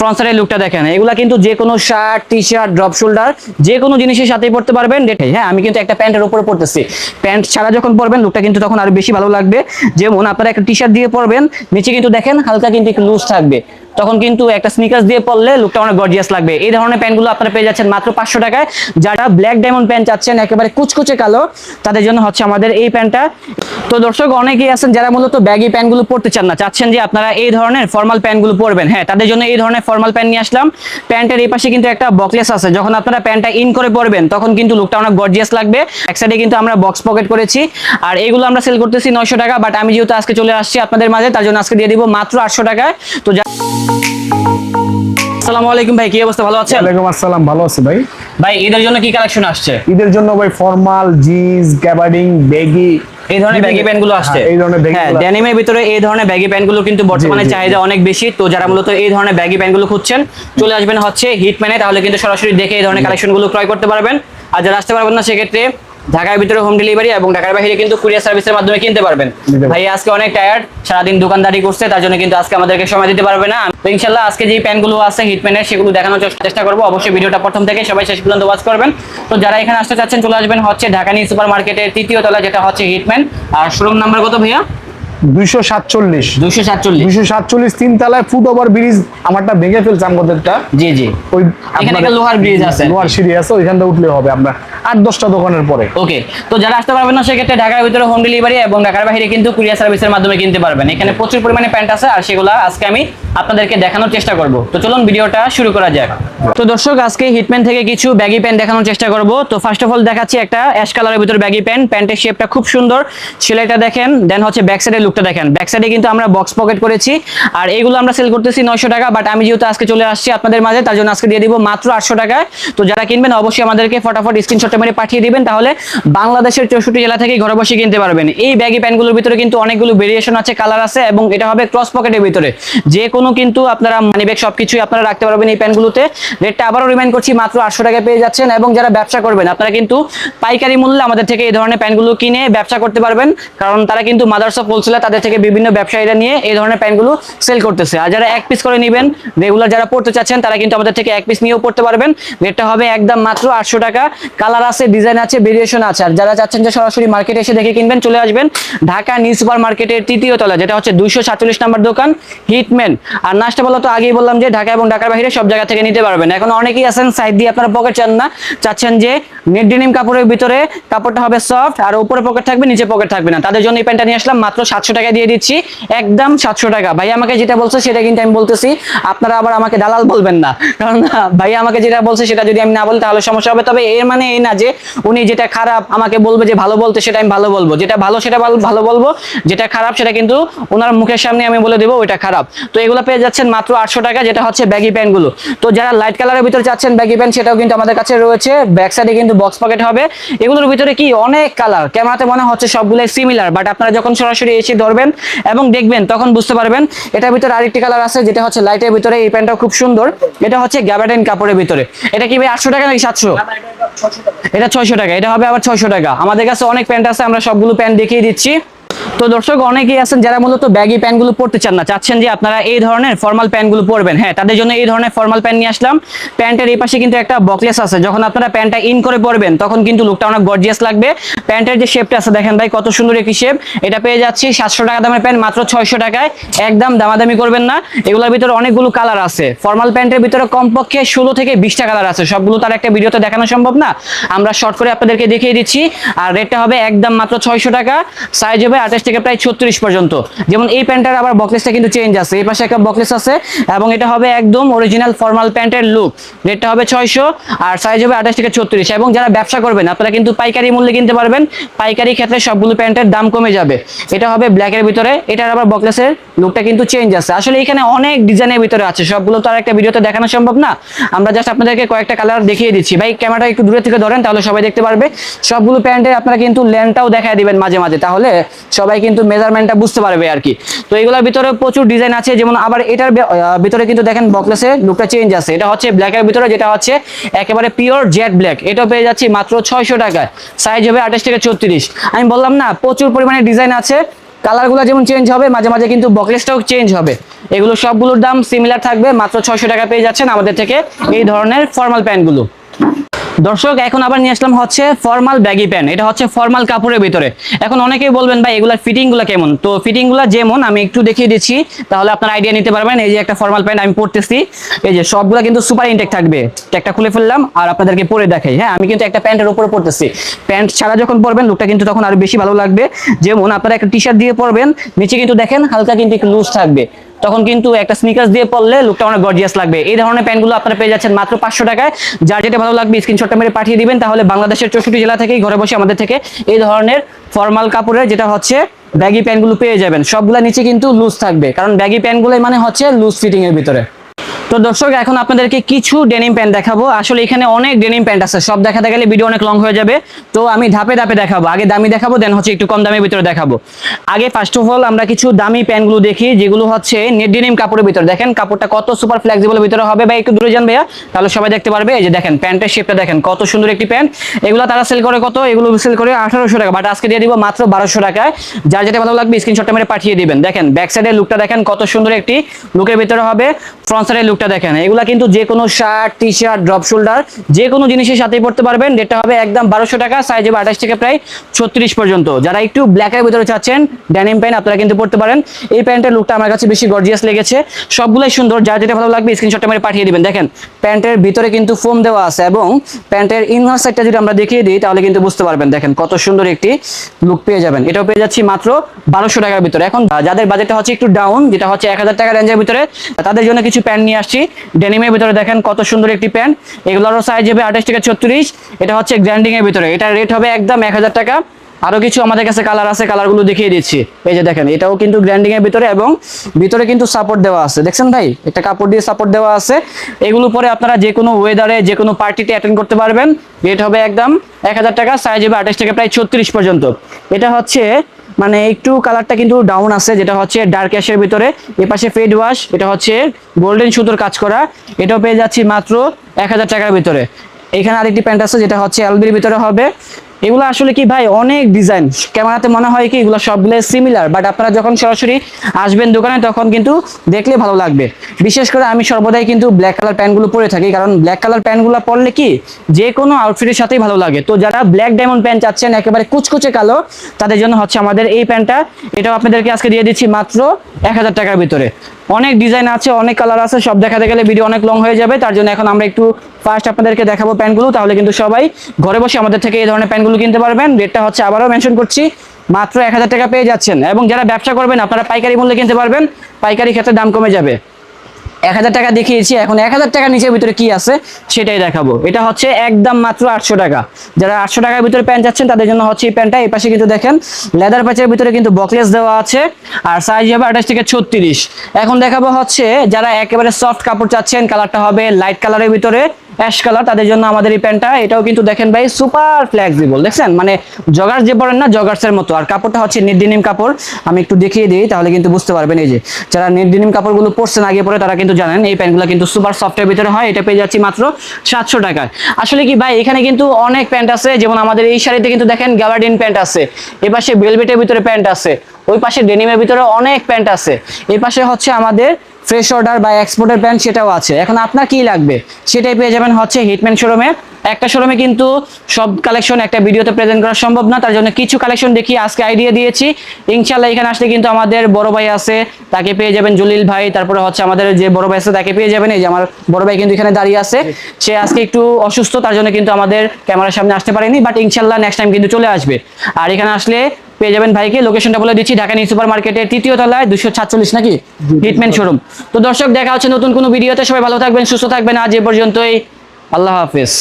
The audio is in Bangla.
ফ্রন্ট সাইডের লুকটা দেখেন। এগুলা কিন্তু যে কোনো shirt T shirt drop shoulder যে কোনো জিনিসের সাথেই পড়তে পারবেন। হ্যাঁ আমি কিন্তু একটা প্যান্টের উপরে পড়তেছি। প্যান্ট ছাড়া যখন পরবেন লুকটা কিন্তু তখন আরও বেশি ভালো লাগবে। যেমন আপনারা একটা টি শার্ট দিয়ে পরবেন, নিচে কিন্তু দেখেন, হালকা কিন্তু একটু লুজ থাকবে। তখন কিন্তু একটা স্নিকার্স দিয়ে পরলে লুকটা অনেক গর্জিয়াস লাগবে। এই ধরনের প্যান্টগুলো আপনারা পেয়ে যাচ্ছেন মাত্র পাঁচশো টাকায়। যারা ব্ল্যাক ডায়মন্ড প্যান্ট চাচ্ছেন, একেবারে কুচকুচে কালো, তাদের জন্য হচ্ছে আমাদের এই প্যান্টটা। তো দর্শক, অনেকেই আছেন যারা মূলত ব্যাগি প্যান্টগুলো পরতে চান না, চাচ্ছেন যে আপনারা এই ধরনের ফর্মাল প্যান্টগুলো পরবেন। হ্যাঁ তাদের জন্য এই ধরনের ফর্মাল প্যান্ট নিয়ে আসলাম। প্যান্টের এই পাশে কিন্তু একটা বকলেস আছে। যখন আপনারা প্যান্টটা ইন করে পরবেন, তখন কিন্তু লুকটা অনেক গর্জিয়াস লাগবে। এক সাইডে কিন্তু আমরা বক্স পকেট করেছি। আর এগুলো আমরা সেল করতেছি নয়শো টাকা বাট আমি যেহেতু আজকে চলে আসছি আপনাদের মাঝে, তার জন্য আজকে দিয়ে দিব মাত্র আটশো টাকায়। তো আসসালামু আলাইকুম ভাই কি অবস্থা? ভালো আছেন? ওয়ালাইকুম আসসালাম ভালো আছি ভাই। ভাই ঈদের জন্য কি কালেকশন আসছে? ঈদের জন্য ভাই ফর্মাল জিন্স গ্যাবার্ডিং বেগি এই ধরনের ব্যাগি প্যান্টগুলো আসছে? এই ধরনের baggy হ্যাঁ ড্যানিমের ভিতরে এই ধরনের ব্যাগি প্যান্টগুলো কিন্তু বর্তমানে। চাহিদা অনেক বেশি। তো যারা মূলত এই ধরনের ব্যাগি প্যান্টগুলো খুঁজছেন চলে আসবেন হচ্ছে হিটম্যানে তাহলে কিন্তু সরাসরি দেখে এই ধরনের কালেকশনগুলো ক্রয় করতে পারবেন। আর যারা আসতে পারবেন না সেক্ষেত্রে ঢাকার ভিতরে হোম ডেলিভারি এবং ঢাকার বাইরে কিন্তু কুরিয়ার সার্ভিসের মাধ্যমে কিনতে পারবেন। ভাই আজকে অনেক টায়ার্ড সারাদিন দোকানদারি করছে তার জন্য কিন্তু আজকে আমাদেরকে সময় দিতে পারবে না। তো ইনশাল্লাহ আজকে যে প্যানগুলো আছে হিটম্যানের সেগুলো দেখানোর চেষ্টা- চেষ্টা করব। অবশ্যই ভিডিওটা প্রথম থেকে সবাই শেষ পর্যন্ত ওয়াচ করবেন। তো যারা এখানে আসতে চাচ্ছেন চলে আসবেন হচ্ছে ঢাকা নিউ সুপার মার্কেটের তৃতীয় তলা যেটা হচ্ছে হিটম্যান আর শোরুম নাম্বার কত ভাইয়া? দুইশো সাতচল্লিশ। দুশো সাতচল্লিশ। দুইশো সাতচল্লিশ তিন তলায় ফুট ওভার ব্রিজ আমারটা ভেঙে ফেলছে আমাদেরটা। জি জি। ওই এখানে লোহার bridge আছে। লোহার সিঁড়ি আছে উঠলে হবে আপনার আট দশটা দোকানের পরে। ওকে তো যারা আসতে পারবেন না সেক্ষেত্রে ঢাকার ভিতরে হোম ডেলিভারি এবং ঢাকার বাইরে কিন্তু কুরিয়ার সার্ভিসের মাধ্যমে কিনতে পারবেন। এখানে প্রচুর পরিমাণে প্যান্ট আছে আর সেগুলো আজকে আমি আপনাদেরকে দেখানোর চেষ্টা করব। তো চলুন ভিডিওটা শুরু করা যাক। তো দর্শক আজকে হিটম্যান থেকে কিছু ব্যাগি প্যান্ট দেখানোর চেষ্টা করব। তো ফার্স্ট অফ অল দেখাচ্ছি একটা অ্যাশ কালারের ভিতর ব্যাগি প্যান্ট প্যান্টের শেপটা খুব সুন্দর। সেলাইটা দেখেন দেন হচ্ছে ব্যাক সাইডের লুকটা দেখেন। ব্যাক সাইডে কিন্তু আমরা বক্স পকেট করেছি, আর এগুলো আমরা সেল করতেছি নয়শো টাকা বাট আমি যেহেতু আজকে চলে আসছি আপনাদের মাঝে, তার জন্য আজকে দিয়ে দিব মাত্র আটশো টাকায়। তো যারা কিনবেন, অবশ্যই আমাদেরকে ফটাফট স্ক্রিনশটটা মেরে পাঠিয়ে দিবেন, তাহলে বাংলাদেশের চৌষট্টি জেলা থেকে ঘরে বসে কিনতে পারবেন। এই ব্যাগি প্যান্টগুলোর ভিতরে কিন্তু অনেকগুলো ভেরিয়েশন আছে কালার আছে, এবং এটা হবে ক্রস পকেটের ভিতরে। যে কোনো কিন্তু আপনারা মানি ব্যাগ সবকিছুই আপনারা রাখতে পারবেন এই প্যান্টগুলোতে রেটটা আবারও রিমাইন্ড করছি, মাত্র আটশো টাকায় পেয়ে যাচ্ছেন, এবং যারা ব্যবসা করবেন, আপনারা কিন্তু পাইকারি মূল্যে আমাদের থেকে এই ধরনের প্যান্টগুলো কিনে ব্যবসা করতে পারবেন, কারণ তারা কিন্তু মাদার্স অফ হোলসেলার তাদের থেকে বিভিন্ন ব্যবসায়ীরা নিয়ে এই ধরনের প্যান্টগুলো সেল করতেছে। আর যারা এক পিস করে নেবেন রেগুলার যারা পড়তে চাচ্ছেন, তারা কিন্তু আমাদের থেকে এক পিস নিয়েও পড়তে পারবেন। রেটটা হবে একদম মাত্র আটশো টাকা। কালার আছে ডিজাইন আছে ভেরিয়েশন আছে। আর যারা চাচ্ছেন যে সরাসরি মার্কেটে এসে দেখে কিনবেন, চলে আসবেন ঢাকা নিউ সুপার মার্কেটের তৃতীয় তলা যেটা হচ্ছে দুইশো সাতচল্লিশ নাম্বার দোকান হিটম্যান আর নাচটা বলা তো আগেই বললাম যে ঢাকা এবং ঢাকার বাইরে সব জায়গা থেকে নিতে পারবেন। এখন অনেকেই আছেন সাইড দিয়ে, আপনারা পকেট চান না। চাচ্ছেন যে নেট ডেনিম কাপড়ের ভিতরে, কাপড়টা হবে সফট আর উপরে পকেট থাকবে, নিচে পকেট থাকবে না। তাদের জন্য এই প্যান্টটা নিয়ে আসলাম মাত্র সাতশো টাকা দিয়ে দিচ্ছি, একদম সাতশো টাকা। ভাই আমাকে যেটা বলছে সেটা কিন্তু আমি বলতেছি, আপনারা আবার আমাকে দালাল বলবেন না। কারণ, ভাই আমাকে যেটা বলছে সেটা যদি আমি না বলি তাহলে সমস্যা হবে। তবে এর মানে এই না যে উনি যেটা খারাপ আমাকে বলবে যে ভালো বলতে, সেটা আমি ভালো বলব। যেটা ভালো সেটা ভালো- ভালো বলব, যেটা খারাপ সেটা কিন্তু ওনার মুখের সামনে আমি বলে দেবো, ওইটা খারাপ। তো এগুলো পেয়ে যাচ্ছেন মাত্র আটশো টাকা, যেটা হচ্ছে ব্যাগি প্যান্টগুলো তো যারা লাইট কালারের ভিতরে চাচ্ছেন ব্যাগি প্যান্ট সেটাও কিন্তু আমাদের কাছে রয়েছে। ব্যাক সাইডে কিন্তু বক্স পকেট হবে। এগুলোর ভিতরে কি? অনেক কালার ক্যামেরাতে মনে হচ্ছে সবগুলোই সিমিলার বাট আপনারা যখন সরাসরি এসে ধরবেন এবং দেখবেন তখন বুঝতে পারবেন এটার ভিতরে আরেকটি কালার আছে যেটা হচ্ছে লাইটের ভিতরে এই প্যান্টটা খুব সুন্দর। এটা হচ্ছে গ্যাবাডেন কাপড়ের ভিতরে। এটা কি ভাই আটশো টাকা নাকি সাতশো? এটা ছয়শো টাকা এটা হবে আবার ছয়শো টাকা। আমাদের কাছে অনেক প্যান্ট আছে আমরা সবগুলো প্যান্ট দেখিয়ে দিচ্ছি। তো দর্শক, অনেকেই আছেন যারা মূলত ব্যাগি প্যান্টগুলো পরতে চান না। চাচ্ছেন যে আপনারা এই ধরনের ফর্মাল প্যান্টগুলো পরবেন। হ্যাঁ তাদের জন্য এই ধরনের ফর্মাল প্যান্ট নিয়ে আসলাম। প্যান্টের এই পাশে কিন্তু একটা বকলেস আছে। যখন আপনারা প্যান্টটা ইন করে পরবেন, তখন কিন্তু লুকটা অনেক গর্জিয়াস লাগবে। প্যান্টের যে শেপটা আছে, দেখেন ভাই, কত সুন্দর একটি শেপ এটা পেয়ে যাচ্ছি সাতশো টাকা দামের প্যান্ট, মাত্র ছয়শো টাকায়। একদম দামাদামি করবেন না। এগুলোর ভিতরে অনেকগুলো কালার আছে। ফর্মাল প্যান্টের ভিতরে কমপক্ষে ষোলো থেকে বিশটা কালার আছে। সবগুলো তার একটা ভিডিওতে দেখানো সম্ভব না। আমরা শর্ট করে আপনাদেরকে দেখিয়ে দিচ্ছি। আর রেটটা হবে একদম মাত্র ছয়শো টাকা। সাইজ হবে আঠাশ থেকে প্রায় ছত্রিশ পর্যন্ত। যেমন এই প্যান্টের আবার বকলেসটা কিন্তু চেঞ্জ আছে। এই পাশে একটা বকলেস আছে এবং এটা হবে একদম অরিজিনাল ফর্মাল প্যান্টের লুক রেটটা হবে ছয়শো আর সাইজ হবে আঠাশ থেকে ছত্রিশ। এবং যারা ব্যবসা করবেন, আপনারা কিন্তু পাইকারি মূল্যে কিনতে পারবেন। পাইকারি ক্ষেত্রে সবগুলো প্যান্টের দাম কমে যাবে। এটা হবে ব্ল্যাকের ভিতরে। এটার আবার বকলেসের লুকটা কিন্তু চেঞ্জ আছে। আসলে এখানে অনেক ডিজাইনের ভিতরে আছে। সবগুলো তো আর একটা ভিডিওতে দেখানো সম্ভব না। আমরা জাস্ট আপনাদেরকে কয়েকটা কালার দেখিয়ে দিচ্ছি। ভাই ক্যামেরাটা একটু দূরে থেকে ধরেন, তাহলে সবাই দেখতে পারবে। সবগুলো প্যান্টে আপনারা কিন্তু লেনটাও দেখায় দিবেন মাঝে মাঝে। তাহলে সবাই কিন্তু মেজারমেন্টটা বুঝতে পারবে আর কি। তো এগুলোর ভিতরে প্রচুর ডিজাইন আছে, যেমন আবার এটার ভিতরে কিন্তু দেখেন বকলেসের লুকটা চেঞ্জ আছে। এটা হচ্ছে ব্ল্যাকের ভিতরে, যেটা হচ্ছে একেবারে পিওর জেড ব্ল্যাক এটা পেয়ে যাচ্ছি মাত্র ছয়শো টাকায়। সাইজ হবে আঠাশ থেকে ছত্রিশ। আমি বললাম না, প্রচুর পরিমাণে ডিজাইন আছে। কালারগুলো যেমন চেঞ্জ হবে, মাঝে মাঝে কিন্তু বকলেসটাও চেঞ্জ হবে। এগুলো সবগুলোর দাম সিমিলার থাকবে, মাত্র ছয়শো টাকা পেয়ে যাচ্ছেন আমাদের থেকে এই ধরনের ফর্মাল প্যান্টগুলো দর্শক, এখন আবার নিয়ে আসলাম হচ্ছে ফর্মাল ব্যাগি প্যান্ট এটা হচ্ছে ফর্মাল কাপড়ের ভিতরে। এখন অনেকেই বলবেন, ভাই, এগুলার ফিটিংগুলো কেমন? তো ফিটিংগুলো যেমন, আমি একটু দেখিয়ে দিচ্ছি, তাহলে আপনার আইডিয়া নিতে পারবেন। এই যে একটা ফর্মাল প্যান্ট আমি পরতেছি, এই যে সবগুলো কিন্তু সুপার ইনটেক থাকবে। একটা খুলে ফেললাম আর আপনাদেরকে পরে দেখাই। হ্যাঁ আমি কিন্তু একটা প্যান্টের উপরে পরতেছি। প্যান্ট ছাড়া যখন পরবেন লুকটা কিন্তু তখন আরও বেশি ভালো লাগবে। যেমন আপনারা একটা টি শার্ট দিয়ে পরবেন, নিচে কিন্তু দেখেন হালকা কিন্তু একটু লুজ থাকবে। তখন কিন্তু একটা স্নিকার্স দিয়ে পড়লে লুকটা অনেক গর্জিয়াস লাগবে। এই ধরনের প্যান্টগুলো আপনারা পেয়ে যাচ্ছেন মাত্র পাঁচশো টাকায়। যার যেটা ভালো লাগবে স্ক্রিনশটটা মেরে পাঠিয়ে দিবেন, তাহলে বাংলাদেশের চৌষট্টি জেলা থেকেই ঘরে বসে আমাদের থেকে এই ধরনের ফর্মাল কাপড়ের যেটা হচ্ছে ব্যাগি প্যান্টগুলো পেয়ে যাবেন। সবগুলো নিচে কিন্তু লুজ থাকবে। কারণ ব্যাগি প্যান্টগুলোই মানে হচ্ছে লুজ ফিটিংয়ের ভিতরে। তো দর্শক, এখন আপনাদেরকে কিছু ডেনিম প্যান্ট দেখাবো। আসলে এখানে অনেক ডেনিম প্যান্ট আছে। সব দেখাতে গেলে ভিডিও অনেক লং হয়ে যাবে। তো আমি ধাপে ধাপে দেখাবো। আগে দামি দেখাবো দেন হচ্ছে একটু কম দামের ভিতরে দেখাবো। আগে ফার্স্ট অফ অল আমরা কিছু দামি প্যান্টগুলো দেখি, যেগুলো হচ্ছে নেট ডেনিম কাপড়ের ভিতরে। দেখেন, কাপড়টা কত সুপার ফ্লেক্সিবল ভিতরে হবে বা একটু দূরে যান ভাইয়া। তাহলে সবাই দেখতে পারবে। এই যে দেখেন প্যান্টের শেপটা দেখেন, কত সুন্দর একটি প্যান্ট এগুলো তারা সেল করে কত? এগুলো সেল করে আঠারোশো টাকা। বাট আজকে দিয়ে দিব মাত্র বারোশো টাকায়। যার যেটা ভালো লাগবে স্ক্রিনশটটা মেরে পাঠিয়ে দিবেন। দেখেন ব্যাক সাইডের লুকটা দেখেন, কত সুন্দর একটি লুকের ভিতরে হবে। ফ্রন্ট সাইডের লুকটা দেখেন, এগুলা কিন্তু যে কোনো shirt T shirt drop shoulder যে কোনো জিনিসের সাথেই পড়তে পারবেন। রেটটা হবে একদম বারোশো টাকা সাইজ হবে আঠাশ থেকে প্রায় ছত্রিশ পর্যন্ত। যারা একটু ব্ল্যাকের ভিতরে চাচ্ছেন ড্যানিম প্যান্ট আপনারা কিন্তু পড়তে পারেন। এই প্যান্টের লুকটা আমার কাছে বেশি গর্জিয়াস লেগেছে। সবগুলোই সুন্দর, যার যেটা ভালো লাগবে স্ক্রিনশটটা মেরে পাঠিয়ে দিবেন। দেখেন প্যান্টের ভিতরে কিন্তু ফোম দেওয়া আছে এবং প্যান্টের ইনভার সাইডটা যদি আমরা দেখিয়ে দিই, তাহলে কিন্তু বুঝতে পারবেন। দেখেন, কত সুন্দর একটি লুক পেয়ে যাবেন। এটাও পেয়ে যাচ্ছি মাত্র বারোশো টাকার ভিতরে। এখন যাদের বাজেটটা হচ্ছে একটু ডাউন যেটা হচ্ছে এক হাজার টাকা রেঞ্জের ভিতরে, তাদের জন্য কিছু প্যান্ট নিয়ে আসছি। ডেনিমের ভিতরে দেখেন কত সুন্দর একটি প্যান্ট। এগুলোরও সাইজ হবে আঠাশ থেকে ছত্রিশ। এটা হচ্ছে গ্র্যান্ডিং এর ভিতরে। এটার রেট হবে একদম এক হাজার টাকা। আরও কিছু আমাদের কাছে কালার আছে কালারগুলো দেখিয়ে দিচ্ছি। এই যে দেখেন, এটাও কিন্তু গ্র্যান্ডিং এর ভিতরে এবং ভিতরে কিন্তু সাপোর্ট দেওয়া আছে। দেখছেন ভাই? একটা কাপড় দিয়ে সাপোর্ট দেওয়া আছে। এগুলো পরে আপনারা যে কোনো ওয়েদারে যে কোনো পার্টিতে অ্যাটেন্ড করতে পারবেন। রেট হবে একদম এক হাজার টাকা সাইজ হবে আঠাশ থেকে প্রায় ছত্রিশ পর্যন্ত। এটা হচ্ছে মানে একটু কালারটা কিন্তু ডাউন আছে, যেটা হচ্ছে ডার্ক অ্যাশের ভিতরে। এপাশে ফেড ওয়াশ এটা হচ্ছে গোল্ডেন সুতোর কাজ করা। এটাও পেয়ে যাচ্ছি মাত্র এক হাজার টাকার ভিতরে। এখানে আরেকটি প্যান্ট আছে, যেটা হচ্ছে এলবির ভিতরে হবে। এগুলো আসলে কি ভাই, অনেক ডিজাইন ক্যামেরাতে মনে হয় কি এগুলো সবগুলো সিমিলার বাট আপনারা যখন সরাসরি আসবেন দোকানে, তখন কিন্তু দেখলে ভালো লাগবে। বিশেষ করে আমি সর্বদাই কিন্তু ব্ল্যাক কালার প্যান্টগুলো পরে থাকি, কারণ ব্ল্যাক কালার প্যান্টগুলো পরলে কি যে কোনো আউটফিটের সাথেই ভালো লাগে। তো যারা ব্ল্যাক ডায়মন্ড প্যান্ট চাচ্ছেন, একেবারে কুচকুচে কালো, তাদের জন্য হচ্ছে আমাদের এই প্যান্টটা এটাও আপনাদেরকে আজকে দিয়ে দিচ্ছি মাত্র এক হাজার টাকার ভিতরে। অনেক ডিজাইন আছে, অনেক কালার আছে, সব দেখাতে গেলে ভিডিও অনেক লং হয়ে যাবে, তার জন্য এখন আমরা একটু ফার্স্ট আপনাদেরকে দেখাবো প্যান্টগুলো তাহলে কিন্তু সবাই ঘরে বসে আমাদের থেকে এই ধরনের প্যান্টগুলো কিনতে পারবেন। রেটটা হচ্ছে আবারও মেনশন করছি। মাত্র এক হাজার টাকা পেয়ে যাচ্ছেন। এবং যারা ব্যবসা করবেন, আপনারা পাইকারি মূল্যে কিনতে পারবেন। পাইকারি ক্ষেত্রে দাম কমে যাবে। এক হাজার টাকা দেখিয়েছি। এখন এক হাজার টাকা নিচের ভিতরে কি আছে, সেটাই দেখাবো। এটা হচ্ছে একদম মাত্র আটশো টাকা। যারা আটশো টাকার ভিতরে প্যান্ট যাচ্ছেন তাদের জন্য হচ্ছে এই প্যান্টটা। এই পাশে কিন্তু দেখেন লেদার প্যাচের ভিতরে কিন্তু বকলেস দেওয়া আছে। আর সাইজ হবে আঠাশ থেকে ছত্রিশ। এখন দেখাবো হচ্ছে, যারা একেবারে সফট কাপড় চাচ্ছেন কালারটা হবে লাইট কালারের ভিতরে। অ্যাশ কালার তাদের জন্য আমাদের এই প্যান্টটা, এটাও কিন্তু দেখেন ভাই সুপার ফ্লেক্সিবল দেখছেন? মানে জগার্স যে পরেন না জগার্সের মতো। আর কাপড়টা হচ্ছে নির্দিনিম কাপড়। আমি একটু দেখিয়ে দিই, তাহলে কিন্তু বুঝতে পারবেন এই যে। যারা নির্দিনিম কাপড়গুলো পরছেন, আগে পরে তারা কিন্তু জানেন, এই প্যান্টগুলো কিন্তু সুপার সফটের ভিতরে হয়। এটা পেয়ে যাচ্ছি মাত্র সাতশো টাকায়। আসলে কি ভাই, এখানে কিন্তু অনেক প্যান্ট আছে, যেমন আমাদের এই শাড়িতে কিন্তু দেখেন গ্যাবার্ডিন প্যান্ট আছে। এপাশে বেলভেটের ভিতরে প্যান্ট আছে। ওই পাশে ডেনিমের ভিতরে অনেক প্যান্ট আছে। এই পাশে হচ্ছে আমাদের ফ্রেশ অর্ডার বা এক্সপোর্টের প্যান্ট সেটাও আছে। এখন আপনার কি লাগবে? সেটাই পেয়ে যাবেন হচ্ছে হিটম্যান শোরুমে একটা শোরুমে কিন্তু সব কালেকশন একটা ভিডিওতে প্রেজেন্ট করা সম্ভব না। তার জন্য কিছু কালেকশন দেখি, আজকে আইডিয়া দিয়েছি। ইনশাল্লাহ এখানে আসলে কিন্তু আমাদের বড় ভাই আছে, তাকে পেয়ে যাবেন জলিল ভাই। তারপরে হচ্ছে আমাদের যে বড় ভাই আছে, তাকে পেয়ে যাবেন। এই যে আমার বড় ভাই কিন্তু এখানে দাঁড়িয়ে আছে। সে আজকে একটু অসুস্থ, তার জন্য কিন্তু আমাদের ক্যামেরার সামনে আসতে পারেনি। বাট ইনশাল্লাহ নেক্সট টাইম কিন্তু চলে আসবে। আর এখানে আসলে পেয়ে যাবেন ভাইকে। লোকেশনটা বলে দিচ্ছি ঢাকা নিউ সুপার মার্কেটের তৃতীয় তলায় দুশো সাতচল্লিশ নাকি? হিটম্যান শোরুম তো দর্শক দেখা হচ্ছে নতুন কোনো ভিডিওতে। সবাই ভালো থাকবেন সুস্থ থাকবেন। আজ এ পর্যন্তই। আল্লাহ হাফেজ।